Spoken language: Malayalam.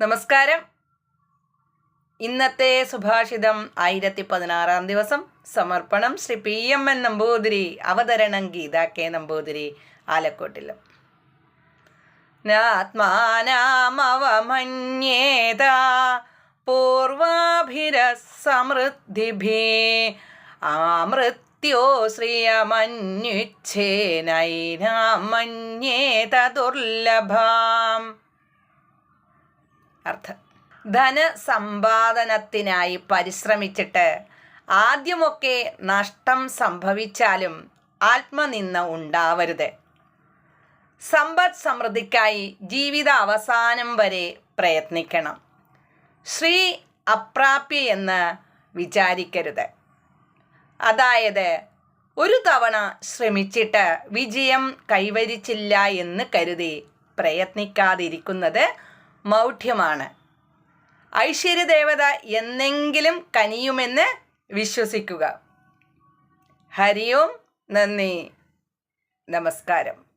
നമസ്കാരം. ഇന്നത്തെ സുഭാഷിതം ആയിരത്തി പതിനാറാം ദിവസം. സമർപ്പണം Shri P M N Namboothiri അവതരണം ഗീത കെ നമ്പൂതിരി ആലക്കോട്ടിലും. നാത്മാനാമവമന്യേത പൂർവാഭിരസമൃദ്ധിഭി ആമൃത്യോ ശ്രിയമന്യുച്ഛേനൈനാമന്യേത ദുർലഭാം. അർത്ഥം. ധനസമ്പാദനത്തിനായി പരിശ്രമിച്ചിട്ട് ആദ്യമൊക്കെ നഷ്ടം സംഭവിച്ചാലും ആത്മനിന്ദ ഉണ്ടാവരുത്. സമ്പദ് സമൃദ്ധിക്കായി ജീവിത അവസാനം വരെ പ്രയത്നിക്കണം. ശ്രീ അപ്രാപ്യ എന്ന് വിചാരിക്കരുത്. അതായത് ഒരു തവണ ശ്രമിച്ചിട്ട് വിജയം കൈവരിച്ചില്ല എന്ന് കരുതി പ്രയത്നിക്കാതിരിക്കുന്നത് മൗഢ്യമാണ്. ഐശ്വര്യദേവത എന്നെങ്കിലും കനിയുമെന്ന് വിശ്വസിക്കുക. ഹരിയോം നന്ദി. നമസ്കാരം.